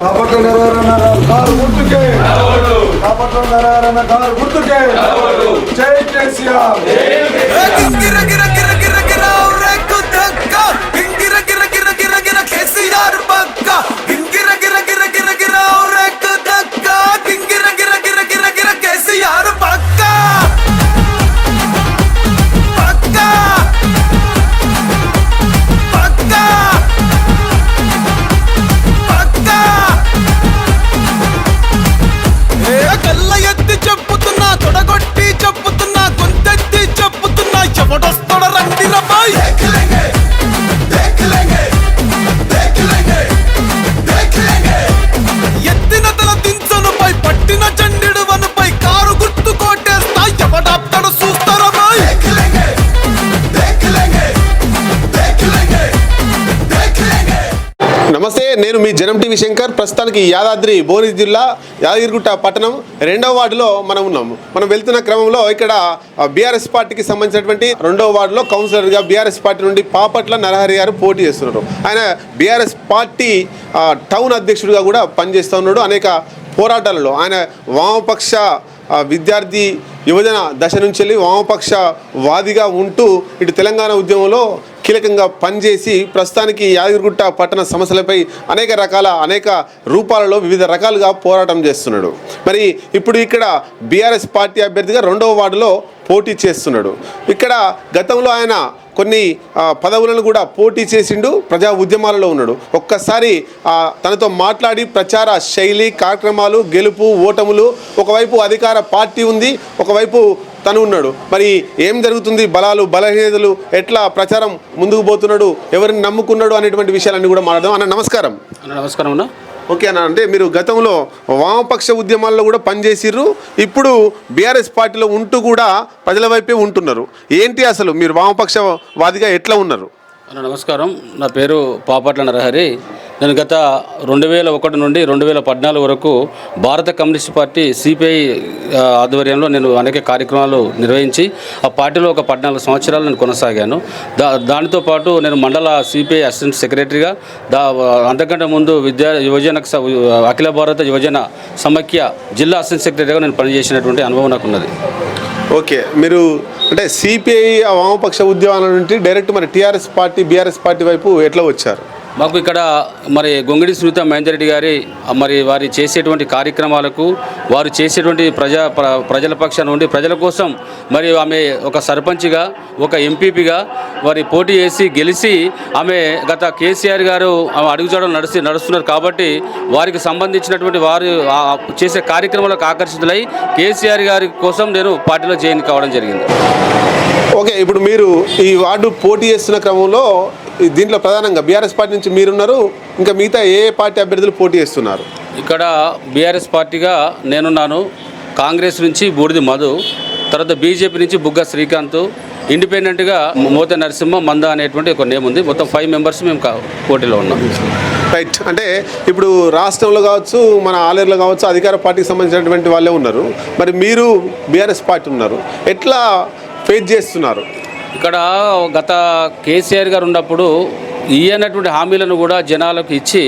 Bapatla నెరవేరన్న car గుర్తుకే. Bapatla నెరవేరన్న car గుర్తుకే. జై కేసీఆర్. మీ జనం టీవీ శంకర్ ప్రస్తుతానికి యాదాద్రి భువనగిరి జిల్లా యాదగిరిగుట్ట పట్టణం రెండవ వార్డులో మనం ఉన్నాము మనం వెళ్తున్న క్రమంలో ఇక్కడ బీఆర్ఎస్ పార్టీకి సంబంధించినటువంటి రెండవ వార్డులో కౌన్సిలర్గా బీఆర్ఎస్ పార్టీ నుండి పాపట్ల నరహరి గారు పోటీ చేస్తున్నారు. ఆయన బీఆర్ఎస్ పార్టీ టౌన్ అధ్యక్షుడిగా కూడా పనిచేస్తూ ఉన్నాడు. అనేక పోరాటాలలో ఆయన వామపక్ష విద్యార్థి యువజన దశ నుంచి వెళ్ళి వామపక్ష వాదిగా ఉంటూ ఇటు తెలంగాణ ఉద్యమంలో కీలకంగా పనిచేసి ప్రస్తుతానికి యాదగిరిగుట్ట పట్టణ సమస్యలపై అనేక రకాల అనేక రూపాలలో వివిధ రకాలుగా పోరాటం చేస్తున్నాడు. మరి ఇప్పుడు ఇక్కడ బీఆర్ఎస్ పార్టీ అభ్యర్థిగా రెండవ వార్డులో పోటీ చేస్తున్నాడు. ఇక్కడ గతంలో ఆయన కొన్ని పదవులను కూడా పోటీ చేసిండు ప్రజా ఉద్యమాలలో ఉన్నాడు. ఒక్కసారి తనతో మాట్లాడి ప్రచార శైలి కార్యక్రమాలు గెలుపు ఓటములు ఒకవైపు అధికార పార్టీ ఉంది ఒకవైపు తను ఉన్నాడు. మరి ఏం జరుగుతుంది? బలాలు బలహీనతలు ఎట్లా ప్రచారం ముందుకు పోతున్నాడు? ఎవరిని నమ్ముకున్నాడు అనేటువంటి విషయాలన్నీ కూడా మాట్లాడదాం. అన్న నమస్కారం. నమస్కారం అన్న. ఓకే అన్న అంటే మీరు గతంలో వామపక్ష ఉద్యమాల్లో కూడా పనిచేసిర్రు. ఇప్పుడు బీఆర్ఎస్ పార్టీలో ఉంటూ కూడా ప్రజల వైపే ఉంటున్నారు. ఏంటి అసలు మీరు వామపక్ష వాదిగా ఎట్లా ఉన్నారు? అన్న నమస్కారం. నా పేరు పాపట్ల నరహరి. నేను గత రెండు వేల ఒకటి నుండి రెండు వేల పద్నాలుగు వరకు భారత కమ్యూనిస్ట్ పార్టీ సిపిఐ ఆధ్వర్యంలో నేను అనేక కార్యక్రమాలు నిర్వహించి ఆ పార్టీలో ఒక పద్నాలుగు సంవత్సరాలు నేను కొనసాగాను. దా దానితో పాటు నేను మండల సిపిఐ అసిస్టెంట్ సెక్రటరీగా దా అంతకంటే ముందు విద్యా యువజన అఖిల భారత యువజన సమైక్య జిల్లా అసిస్టెంట్ సెక్రటరీగా నేను పనిచేసినటువంటి అనుభవం నాకు ఉన్నది ఓకే మీరు అంటే సిపిఐ వామపక్ష ఉద్యమాల నుండి డైరెక్ట్ మరి టీఆర్ఎస్ పార్టీ బీఆర్ఎస్ పార్టీ వైపు ఎట్లా వచ్చారు? మాకు ఇక్కడ మరి గొంగిడి సునీత మహేందర్ రెడ్డి గారి మరి వారి చేసేటువంటి కార్యక్రమాలకు వారు చేసేటువంటి ప్రజా ప్ర- ప్రజల పక్షాన ఉండి ప్రజల కోసం మరి ఆమె ఒక సర్పంచ్గా ఒక ఎంపీపీగా వారి పోటీ చేసి గెలిచి ఆమె గత కేసీఆర్ గారు ఆమె అడుగుజాడలు నడిచి నడుస్తున్నారు కాబట్టి వారికి సంబంధించినటువంటి వారు చేసే కార్యక్రమాలకు ఆకర్షితులై కేసీఆర్ గారి కోసం నేను పార్టీలో జాయిన్ కావడం జరిగింది. ఓకే ఇప్పుడు మీరు ఈ వార్డు పోటీ చేస్తున్న క్రమంలో దీంట్లో ప్రధానంగా బీఆర్ఎస్ పార్టీ నుంచి మీరున్నారు. ఇంకా మిగతా ఏ పార్టీ అభ్యర్థులు పోటీ చేస్తున్నారు? ఇక్కడ బీఆర్ఎస్ పార్టీగా నేనున్నాను. కాంగ్రెస్ నుంచి బూడిది మధు తర్వాత బీజేపీ నుంచి బుగ్గ శ్రీకాంత్ ఇండిపెండెంట్గా మోత నరసింహ మంద అనేటువంటి ఒక నేమ్ ఉంది. మొత్తం ఫైవ్ మెంబర్స్ మేము పోటీలో ఉన్నాం. రైట్ అంటే ఇప్పుడు రాష్ట్రంలో కావచ్చు మన ఆలేరులో కావచ్చు అధికార పార్టీకి సంబంధించినటువంటి వాళ్ళే ఉన్నారు. మరి మీరు బీఆర్ఎస్ పార్టీ ఉన్నారు. ఎట్లా ఫేస్ చేస్తున్నారు? ఇక్కడ గత కేసీఆర్ గారు ఉన్నప్పుడు ఇయ్యనటువంటి హామీలను కూడా జనాలకు ఇచ్చి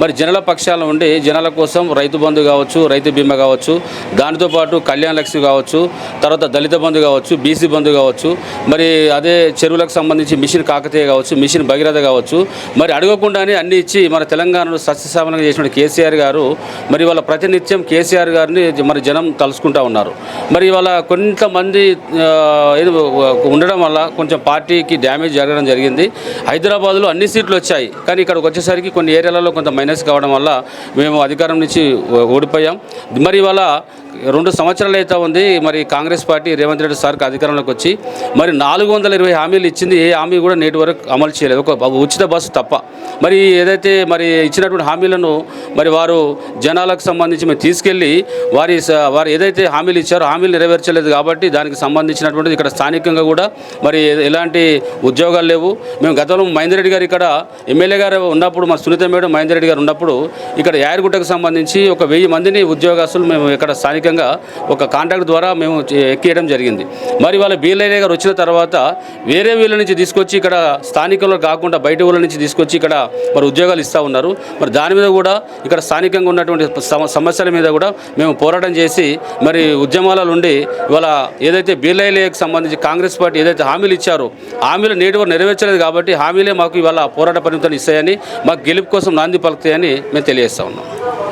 మరి జనల పక్షాల ఉండి జనాల కోసం రైతు బంధు కావచ్చు రైతు బీమా కావచ్చు దానితో పాటు కళ్యాణ లక్ష్మి కావచ్చు తర్వాత దళిత బంధు కావచ్చు బీసీ బంధు కావచ్చు మరి అదే చెరువులకు సంబంధించి మిషన్ కాకతీయ కావచ్చు మిషన్ భగీరథ కావచ్చు. మరి అడగకుండానే అన్ని ఇచ్చి మన తెలంగాణను సస్యశామలంగా చేసిన కేసీఆర్ గారు మరి వాళ్ళ ప్రతినిత్యం కేసీఆర్ గారిని మరి జనం తలుసుకుంటా ఉన్నారు. మరి వాళ్ళ కొంతమంది ఏదో ఉండడం వల్ల కొంచెం పార్టీకి డ్యామేజ్ జరగడం జరిగింది. హైదరాబాద్లో అన్ని సీట్లు వచ్చాయి. కానీ ఇక్కడికి వచ్చేసరికి కొన్ని ఏరియాలలో కొంత మైనస్ కావడం వల్ల మేము అధికారం నుంచి ఓడిపోయాం. మరి ఇవాళ రెండు సంవత్సరాలు అయితే ఉంది. మరి కాంగ్రెస్ పార్టీ రేవంత్ రెడ్డి సార్కి అధికారంలోకి వచ్చి మరి నాలుగు వందల ఇరవై హామీలు ఇచ్చింది ఏ హామీ కూడా నేటి వరకు అమలు చేయలేదు. ఒక ఉచిత బస్సు తప్ప. మరి ఏదైతే మరి ఇచ్చినటువంటి హామీలను మరి వారు జనాలకు సంబంధించి మేము తీసుకెళ్ళి వారి స- వారు ఏదైతే హామీలు ఇచ్చారో హామీలు నెరవేర్చలేదు కాబట్టి దానికి సంబంధించినటువంటిది ఇక్కడ స్థానికంగా కూడా మరి ఎలాంటి ఉద్యోగాలు లేవు. మేము గతంలో మహేందర్ రెడ్డి గారు ఇక్కడ ఎమ్మెల్యే గారు ఉన్నప్పుడు మా సునీత మేడం మహేందర్ రెడ్డి గారు ఉన్నప్పుడు ఇక్కడ యాయర్గుట్టకు సంబంధించి ఒక వెయ్యి మందిని ఉద్యోగస్తులు మేము ఇక్కడ స్థానికంగా విధంగా ఒక కాంట్రాక్ట్ ద్వారా మేము ఎక్కేయడం ఎక్కియడం జరిగింది. మరి వాళ్ళ బీఎల్ఐ గారు వచ్చిన తర్వాత వేరే వీళ్ళ నుంచి తీసుకొచ్చి ఇక్కడ స్థానికులు కాకుండా బయట ఊళ్ళ నుంచి తీసుకొచ్చి ఇక్కడ మరి ఉద్యోగాలు ఇస్తూ ఉన్నారు. మరి దాని మీద కూడా ఇక్కడ స్థానికంగా ఉన్నటువంటి సమస్యల మీద కూడా మేము పోరాటం చేసి మరి ఉద్యమాల నుండి ఇవాళ ఏదైతే బీలైలేకి సంబంధించి కాంగ్రెస్ పార్టీ ఏదైతే హామీలు ఇచ్చారో హామీలు నేటి వరకు నెరవేర్చలేదు కాబట్టి హామీలే మాకు ఇవాళ పోరాట పరిమితం ఇస్తాయని మాకు గెలుపు కోసం నాంది పలుకుతాయని మేము తెలియజేస్తా ఉన్నాం.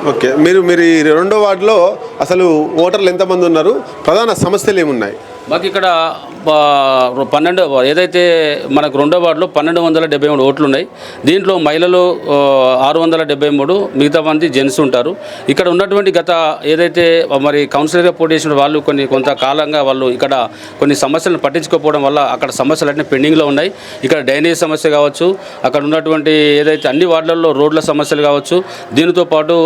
ఓకే. మీరు మీరు ఈ రెండో వార్డులో అసలు ఓటర్లు ఎంతమంది ఉన్నారు? ప్రధాన సమస్యలు ఏమున్నాయి? మాకు ఇక్కడ పన్నెండు ఏదైతే మనకు రెండో వార్డులో పన్నెండు వందల డెబ్బై మూడు ఓట్లు ఉన్నాయి. దీంట్లో మహిళలు ఆరు వందల డెబ్బై మూడు మిగతా మంది జెంట్స్ ఉంటారు. ఇక్కడ ఉన్నటువంటి గత ఏదైతే మరి కౌన్సిలర్గా పోటీ చేసిన వాళ్ళు కొన్ని కొంతకాలంగా వాళ్ళు ఇక్కడ కొన్ని సమస్యలను పట్టించుకోకపోవడం వల్ల అక్కడ సమస్యలు అంటే పెండింగ్లో ఉన్నాయి. ఇక్కడ డ్రైనేజ్ సమస్య కావచ్చు అక్కడ ఉన్నటువంటి ఏదైతే అన్ని వార్డులలో రోడ్ల సమస్యలు కావచ్చు దీనితో పాటు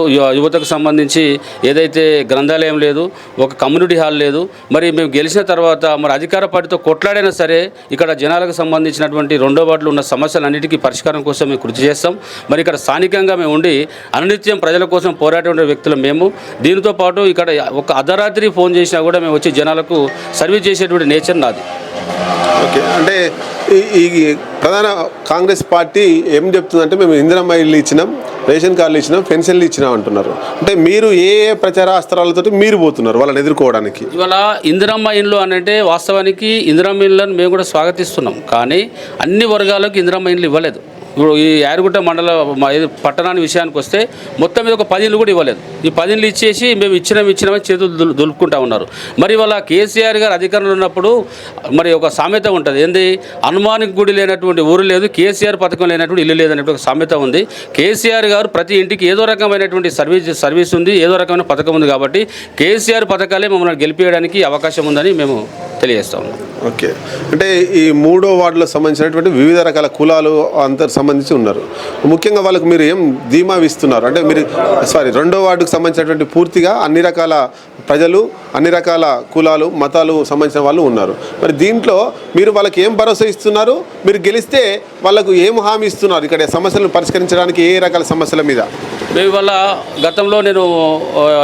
యువతకు సంబంధించి ఏదైతే గ్రంథాలయం లేదు ఒక కమ్యూనిటీ హాల్ లేదు మరి మేము గెలిచిన తర్వాత తర్వాత మరి అధికార పార్టీతో కొట్లాడైనా సరే ఇక్కడ జనాలకు సంబంధించినటువంటి రెండో వార్డులో ఉన్న సమస్యలన్నిటికీ పరిష్కారం కోసం మేము కృషి చేస్తాం. మరి ఇక్కడ స్థానికంగా మేము ఉండి అనునిత్యం ప్రజల కోసం పోరాడే వ్యక్తులు మేము. దీనితో పాటు ఇక్కడ ఒక అర్ధరాత్రి ఫోన్ చేసినా కూడా మేము వచ్చి జనాలకు సర్వీస్ చేసేటువంటి నేచర్ నాది. ఓకే. అంటే ఈ ఈ ప్రధాన కాంగ్రెస్ పార్టీ ఏం చెప్తుందంటే మేము ఇందిరమ్మ ఇల్లు ఇచ్చినాం. రేషన్ కార్డులు ఇచ్చినాం పెన్షన్లు ఇచ్చినాం అంటున్నారు. అంటే మీరు ఏ ఏ ప్రచార అస్త్రాలతోటి మీరు పోతున్నారు వాళ్ళని ఎదుర్కోవడానికి? ఇవాళ ఇందిరమ్మ ఇండ్లు అని అంటే వాస్తవానికి ఇందిరమ్మ ఇండ్లను మేము కూడా స్వాగతిస్తున్నాం. కానీ అన్ని వర్గాలకు ఇందిరమ్మ ఇండ్లు ఇవ్వలేదు. ఇప్పుడు ఈ యారుగుట్ట మండల పట్టణాన్ని విషయానికి వస్తే మొత్తం మీద ఒక పది కూడా ఇవ్వలేదు. ఈ పది ఇచ్చేసి మేము ఇచ్చినాం ఇచ్చినామని చేతులు దులుపుకుంటా ఉన్నారు. మరి వాళ్ళ కేసీఆర్ గారు అధికారంలో ఉన్నప్పుడు మరి ఒక సామెత ఉంటుంది. ఏంది? హనుమానికి గుడి లేనటువంటి ఊరు లేదు కేసీఆర్ పథకం లేనటువంటి ఇల్లు లేదనేటువంటి ఒక సామెత ఉంది. కేసీఆర్ గారు ప్రతి ఇంటికి ఏదో రకమైనటువంటి సర్వీస్ సర్వీస్ ఉంది ఏదో రకమైన పథకం ఉంది కాబట్టి కేసీఆర్ పథకాలే మమ్మల్ని గెలిపేయడానికి అవకాశం ఉందని మేము తెలియజేస్తా ఉన్నాం. ఓకే. అంటే ఈ మూడో వార్డులో సంబంధించినటువంటి వివిధ రకాల కులాలు అంత సంబంధించి ఉన్నారు. ముఖ్యంగా వాళ్ళకు మీరు ఏం ధీమా ఇస్తున్నారు? అంటే మీరు సారీ రెండో వార్డుకు సంబంధించినటువంటి పూర్తిగా అన్ని రకాల ప్రజలు అన్ని రకాల కులాలు మతాలు సంబంధించిన వాళ్ళు ఉన్నారు. మరి దీంట్లో మీరు వాళ్ళకి ఏం భరోసా ఇస్తున్నారు? మీరు గెలిస్తే వాళ్ళకు ఏం హామీ ఇస్తున్నారు? ఇక్కడ సమస్యలను పరిష్కరించడానికి ఏ రకాల సమస్యల మీద? మేము వల్ల గతంలో నేను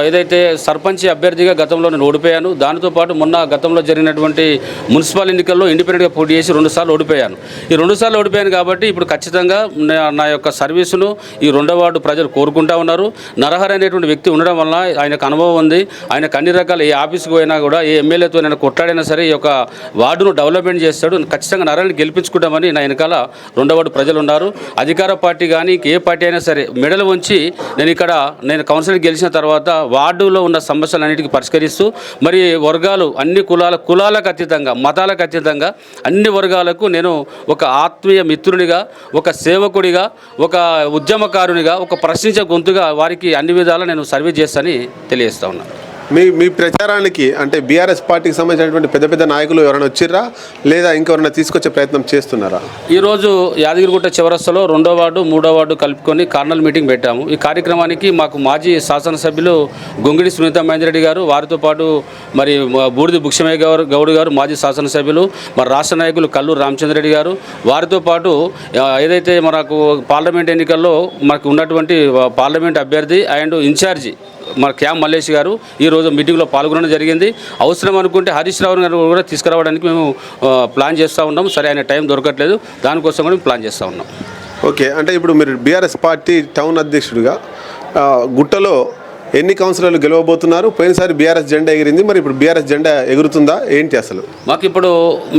ఏదైతే సర్పంచ్ అభ్యర్థిగా గతంలో నేను ఓడిపోయాను దానితో పాటు మొన్న గతంలో జరిగినటువంటి మున్సిపల్ ఎన్నికల్లో ఇండిపెండెంట్గా పోటీ చేసి రెండుసార్లు ఓడిపోయాను. ఈ రెండుసార్లు ఓడిపోయాను కాబట్టి ఇప్పుడు ఖచ్చితంగా నా- నా యొక్క సర్వీసును ఈ రెండో వార్డు ప్రజలు కోరుకుంటా ఉన్నారు. నరహర్ అనేటువంటి వ్యక్తి ఉండడం వల్ల ఆయనకు అనుభవం ఉంది. ఆయనకు అన్ని రకాల ఏ ఆఫీస్కి పోయినా కూడా ఏ ఎమ్మెల్యేతో నేను కొట్లాడినా సరే ఈ యొక్క వార్డును డెవలప్మెంట్ చేస్తాడు. ఖచ్చితంగా నరహర్ని గెలిపించుకుంటామని నా వెనకాల రెండో వార్డు ప్రజలు ఉన్నారు. అధికార పార్టీ కానీ ఏ పార్టీ అయినా సరే మెడలు ఉంచి నేను ఇక్కడ నేను కౌన్సిలర్ గెలిచిన తర్వాత వార్డులో ఉన్న సమస్యలన్నిటికీ పరిష్కరిస్తూ మరి వర్గాలు అన్ని కులాల కులాలకు అతీతంగా మతాలకు అతీతంగా అన్ని వర్గాలకు నేను ఒక ఆత్మీయ మిత్రునిగా ఒక సేవకుడిగా ఒక ఉద్యమకారునిగా ఒక ప్రశ్నించే గొంతుగా వారికి అన్ని విధాలా నేను సర్వీస్ చేస్తానని తెలియజేస్తా ఉన్నాను. మీ మీ ప్రచారానికి అంటే బీఆర్ఎస్ పార్టీకి సంబంధించినటువంటి పెద్ద పెద్ద నాయకులు ఎవరైనా వచ్చిర్రా? లేదా ఇంకెవరైనా తీసుకొచ్చే ప్రయత్నం చేస్తున్నారా? ఈరోజు యాదగిరిగుట్ట చివరస్తలో రెండో వార్డు మూడో వార్డు కలుపుకొని కార్నల్ మీటింగ్ పెట్టాము. ఈ కార్యక్రమానికి మాకు మాజీ శాసనసభ్యులు గొంగిడి సునీత మహేందరెడ్డి గారు వారితో పాటు మరి బూడిది భుక్షమయ్య గారు గౌడ్ గారు మాజీ శాసనసభ్యులు మరి రాష్ట్ర నాయకులు కల్లూరు రామచంద్రరెడ్డి గారు. వారితో పాటు ఏదైతే మనకు పార్లమెంట్ ఎన్నికల్లో మనకు ఉన్నటువంటి పార్లమెంట్ అభ్యర్థి అండ్ ఇన్ఛార్జి మన క్యామ్ మల్లేష్ గారు ఈరోజు మీటింగ్లో పాల్గొనడం జరిగింది. అవసరం అనుకుంటే హరీష్ రావు గారు కూడా తీసుకురావడానికి మేము ప్లాన్ చేస్తూ ఉన్నాం. సరే ఆయన టైం దొరకట్లేదు. దానికోసం కూడా మేము ప్లాన్ చేస్తూ ఉన్నాం. ఓకే అంటే ఇప్పుడు మీరు బీఆర్ఎస్ పార్టీ టౌన్ అధ్యక్షుడిగా గుట్టలో ఎన్ని కౌన్సిలర్లు గెలవబోతున్నారు? పోయినసారి బీఆర్ఎస్ జెండా ఎగిరింది. మరి ఇప్పుడు బీఆర్ఎస్ జెండా ఎగురుతుందా? ఏంటి అసలు? మాకు ఇప్పుడు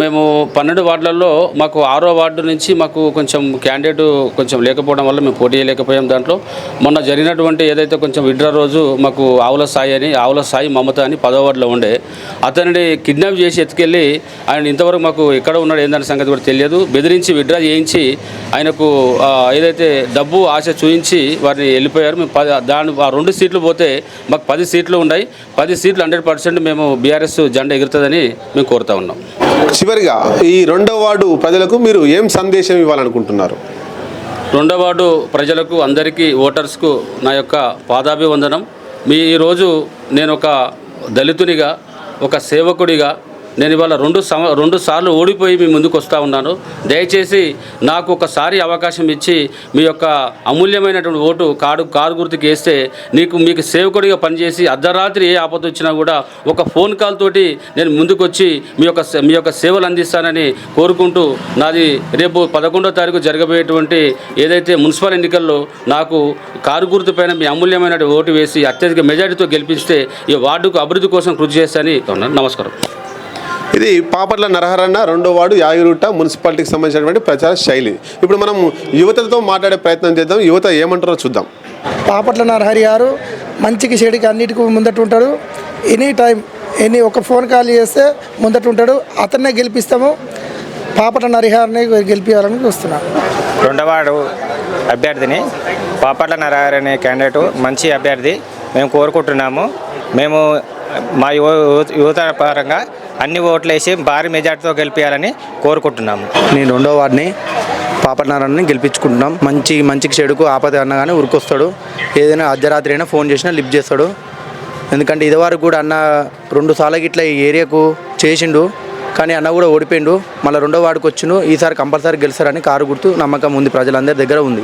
మేము పన్నెండు వార్డులలో మాకు ఆరో వార్డు నుంచి మాకు కొంచెం క్యాండిడేట్ కొంచెం లేకపోవడం వల్ల మేము పోటీ చేయలేకపోయాం దాంట్లో. మొన్న జరిగినటువంటి ఏదైతే కొంచెం విడ్రా రోజు మాకు ఆవుల సాయి అని ఆవుల సాయి మమత అని పదో వార్డులో ఉండే అతనిని కిడ్నాప్ చేసి ఎత్తుకెళ్ళి ఆయన ఇంతవరకు మాకు ఎక్కడ ఉన్నాడు ఏందనే సంగతి కూడా తెలియదు. బెదిరించి విడ్రా చేయించి ఆయనకు ఏదైతే డబ్బు ఆశ చూయించి వారిని వెళ్ళిపోయారు. మేము దాని ఆ రెండు సీట్లు పోతే మాకు పది సీట్లు ఉన్నాయి. పది సీట్లు హండ్రెడ్ పర్సెంట్ మేము బీఆర్ఎస్ జెండా ఎగురుతుందని మేము కోరుతా ఉన్నాం. చివరిగా ఈ రెండో వార్డు ప్రజలకు మీరు ఏం సందేశం ఇవ్వాలనుకుంటున్నారు? రెండో వార్డు ప్రజలకు అందరికీ ఓటర్స్కు నా యొక్క పాదాభివందనం. మీ ఈరోజు నేను ఒక దళితునిగా ఒక సేవకుడిగా నేను ఇవాళ రెండు సమ రెండు సార్లు ఓడిపోయి మీ ముందుకు వస్తూ ఉన్నాను. దయచేసి నాకు ఒకసారి అవకాశం ఇచ్చి మీ యొక్క అమూల్యమైనటువంటి ఓటు కాడు కారు గుర్తుకు వేస్తే నీకు మీకు సేవకుడిగా పనిచేసి అర్ధరాత్రి ఏ ఆపద వచ్చినా కూడా ఒక ఫోన్ కాల్ తోటి నేను ముందుకొచ్చి మీ యొక్క మీ యొక్క సేవలు అందిస్తానని కోరుకుంటూ నాది రేపు పదకొండో తారీఖు జరగబోయేటువంటి ఏదైతే మున్సిపల్ ఎన్నికల్లో నాకు కారు గుర్తు పైన మీ అమూల్యమైన ఓటు వేసి అత్యధిక మెజారిటీతో గెలిపిస్తే ఈ వార్డుకు అభివృద్ధి కోసం కృషి చేస్తానని నమస్కారం. ఇది పాపట్ల నరహరన్న రెండో వార్డు యాగిరుట్ట మున్సిపాలిటీకి సంబంధించినటువంటి ప్రచార శైలి. ఇప్పుడు మనం యువతతో మాట్లాడే ప్రయత్నం చేద్దాం. యువత ఏమంటారో చూద్దాం. పాపట్ల నరహరి గారు మంచికి చెడుకి అన్నిటికీ ముందట ఉంటాడు. ఎనీ టైం ఎనీ ఒక ఫోన్ కాల్ చేస్తే ముందట ఉంటాడు. అతన్నే గెలిపిస్తాము. పాపట్ల నరహరిని గెలిపించాలని చూస్తున్నాను. రెండవాడు అభ్యర్థిని పాపట్ల నరహరి అనే క్యాండిడేట్ మంచి అభ్యర్థి. మేము కోరుకుంటున్నాము. మేము మా యువ యువత పరంగా అన్ని ఓట్లు వేసి భారీ మెజార్టీతో గెలిపించాలని కోరుకుంటున్నాము. నేను రెండో వాడిని పాపనారాయణని గెలిపించుకుంటున్నాం. మంచి మంచికి చెడుకు ఆపద అన్న కానీ ఉరికొస్తాడు. ఏదైనా అర్ధరాత్రి అయినా ఫోన్ చేసినా లిఫ్ట్ చేస్తాడు. ఎందుకంటే ఇదివరకు కూడా అన్న రెండు సార్లకి ఇట్లా ఈ ఏరియాకు చేసిండు. కానీ అన్న కూడా ఓడిపోయిండు. మళ్ళీ రెండో వాడికి వచ్చిండు. ఈసారి కంపల్సరీ గెలుస్తారని కారు గుర్తు నమ్మకం ఉంది. ప్రజలందరి దగ్గర ఉంది.